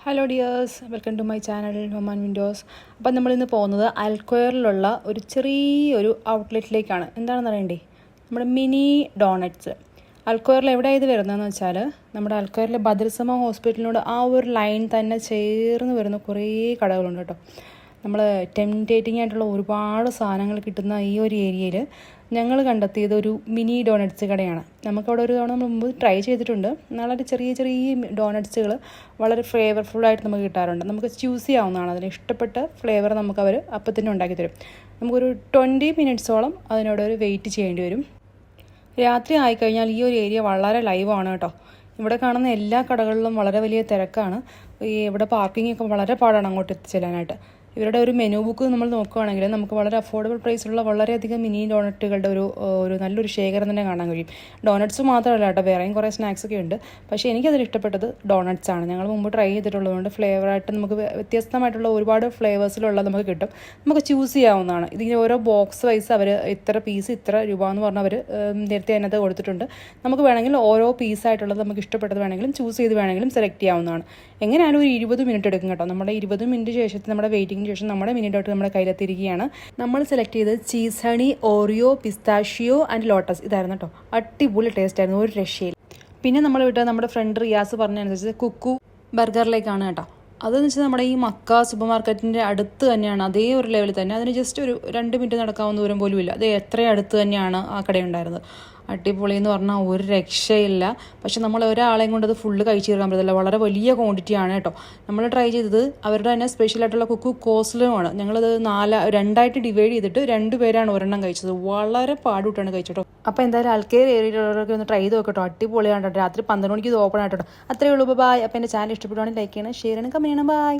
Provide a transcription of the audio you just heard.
Hello dears welcome to my channel Homan windows അപ്പം നമ്മളിന്ന് പോകുന്നത് അൽക്വയറിലുള്ള ഒരു ചെറിയൊരു ഔട്ട്ലെറ്റിലേക്കാണ് എന്താണെന്ന് അറിയണ്ടേ? നമ്മുടെ മിനി ഡോണറ്റ്സ് അൽക്വയറിൽ എവിടെ ഇത് വരുന്നതെന്ന് വെച്ചാൽ നമ്മുടെ അൽക്വയറിലെ ഭദ്രസമ ഹോസ്പിറ്റലിനോട് ആ ഒരു ലൈൻ തന്നെ ചേർന്ന് വരുന്ന കുറേ കടകളുണ്ട് കേട്ടോ. നമ്മൾ ടെംറ്റേറ്റിംഗ് ആയിട്ടുള്ള ഒരുപാട് സാധനങ്ങൾ കിട്ടുന്ന ഈ ഒരു ഏരിയയിൽ ഞങ്ങൾ കണ്ടെത്തിയത് ഒരു മിനി ഡോണറ്റ്സ് കടയാണ്. നമുക്കവിടെ ഒരു തവണ മുമ്പ് ട്രൈ ചെയ്തിട്ടുണ്ട്. വളരെ ചെറിയ ചെറിയ ഡോണറ്റ്സുകൾ വളരെ ഫ്ലേവർഫുള്ളായിട്ട് നമുക്ക് കിട്ടാറുണ്ട്. നമുക്ക് ചൂസ് ചെയ്യാവുന്നതാണ് അതിന് ഇഷ്ടപ്പെട്ട ഫ്ലേവർ നമുക്കവർ അപ്പം തന്നെ ഉണ്ടാക്കി തരും. നമുക്കൊരു ട്വന്റി മിനിറ്റ്സോളം അതിനോട് ഒരു വെയിറ്റ് ചെയ്യേണ്ടി വരും. രാത്രി ആയിക്കഴിഞ്ഞാൽ ഈ ഒരു ഏരിയ വളരെ ലൈവാണ് കേട്ടോ. ഇവിടെ കാണുന്ന എല്ലാ കടകളിലും വളരെ വലിയ തിരക്കാണ്. ഈ ഇവിടെ പാർക്കിംഗ് ഒക്കെ വളരെ പാടാണ് അങ്ങോട്ട് എത്തിച്ചെല്ലാനായിട്ട് ഇവരുടെ ഒരു മെനു ബുക്ക് നമ്മൾ നോക്കുകയാണെങ്കിൽ നമുക്ക് വളരെ അഫോർഡബിൾ പ്രൈസിലുള്ള വളരെയധികം മിനി ഡോണറ്റുകളുടെ ഒരു ഒരു നല്ലൊരു ശേഖരം തന്നെ കാണാൻ കഴിയും. ഡോണറ്റ്സ് മാത്രമല്ല കേട്ടോ വേറെയും കുറേ സ്നാക്സ് ഒക്കെ ഉണ്ട്. പക്ഷേ എനിക്കതിൽ ഇഷ്ടപ്പെട്ടത് ഡോണറ്റ്സ് ആണ്. ഞങ്ങൾ മുമ്പ് ട്രൈ ചെയ്തിട്ടുള്ളതുകൊണ്ട് ഫ്ലേവറായിട്ട് നമുക്ക് വ്യത്യസ്തമായിട്ടുള്ള ഒരുപാട് ഫ്ലേവേഴ്സിലുള്ള നമുക്ക് കിട്ടും. നമുക്ക് ചൂസ് ചെയ്യാവുന്നതാണ്. ഇതിങ്ങനെ ഓരോ ബോക്സ് വൈസ് അവർ ഇത്ര പീസ് ഇത്ര രൂപ എന്ന് പറഞ്ഞവർ നേരത്തെ അതിനകത്ത് കൊടുത്തിട്ടുണ്ട്. നമുക്ക് വേണമെങ്കിൽ ഓരോ പീസായിട്ടുള്ളത് നമുക്ക് ഇഷ്ടപ്പെട്ടത് വേണമെങ്കിലും ചൂസ് ചെയ്ത് വേണമെങ്കിലും സെലക്ട് ചെയ്യാവുന്നതാണ്. എങ്ങനെയായാലും ഒരു ഇരുപത് മിനിറ്റ് എടുക്കും കേട്ടോ. നമ്മുടെ ഇരുപത് മിനിറ്റ് ശേഷത്തിൽ നമ്മുടെ വെയിറ്റിംഗിന് ശേഷം നമ്മുടെ മിനി ഡോട്ട് നമ്മുടെ കയ്യിലെത്തിയിരിക്കുകയാണ്. നമ്മൾ സെലക്ട് ചെയ്തത് cheese honey Oreo pistachio and lotus ഇതായിരുന്നു കേട്ടോ അടിപൊളി ടേസ്റ്റ് ആയിരുന്നു. ഒരു രക്ഷയിൽ പിന്നെ നമ്മൾ വിട്ട നമ്മുടെ ഫ്രണ്ട് റിയാസ് പറഞ്ഞനുസരിച്ച് കുക്കു ബർഗറിലേക്കാണ് കേട്ടോ. അതെന്ന് വെച്ചാൽ നമ്മുടെ ഈ മക്ക സൂപ്പർ മാർക്കറ്റിന്റെ അടുത്ത് തന്നെയാണ്. അതേ ഒരു ലെവലിൽ തന്നെ. അതിന് ജസ്റ്റ് ഒരു രണ്ട് മിനിറ്റ് നടക്കാവുന്ന ദൂരം പോലും ഇല്ല അത് എത്ര അടുത്ത് തന്നെയാണ് ആ കടയുണ്ടായിരുന്നത്. അടിപൊളി എന്ന് പറഞ്ഞാൽ ഒരു രക്ഷയില്ല. പക്ഷെ നമ്മൾ ഒരാളെയും കൊണ്ട് അത് ഫുള്ള് കഴിച്ചു തീർക്കാൻ പറ്റത്തില്ല. വളരെ വലിയ ക്വാണ്ടിറ്റി ആണ് കേട്ടോ. നമ്മൾ ട്രൈ ചെയ്തത് അവരുടെ തന്നെ സ്പെഷ്യൽ ആയിട്ടുള്ള കുക്കു കോസ്ലുമാണ് ഞങ്ങളത് നാല രണ്ടായിട്ട് ഡിവൈഡ് ചെയ്തിട്ട് രണ്ട് പേരാണ് ഒരെണ്ണം കഴിച്ചത്. വളരെ പാടുവിട്ടാണ് കഴിച്ചോട്ടോ അപ്പോൾ എന്തായാലും ആൾക്കാർ ഏരിയയിലുള്ളവരൊക്കെ ഒന്ന് ട്രൈ ചെയ്ത് നോക്കട്ടോ. അടിപൊളിയാണ് രാത്രി പന്ത്രണ്ട് മണിക്ക് ഇത് ഓപ്പൺ ആയിട്ടോ അത്രയേ ഉള്ളൂ. ബൈ അപ്പോൾ എന്റെ ചാനൽ ഇഷ്ടപ്പെടുവാണെങ്കിൽ ലൈക്ക് ചെയ്യണം ഷെയർ ചെയ്യണം കമന്റ് ചെയ്യണം. ബൈ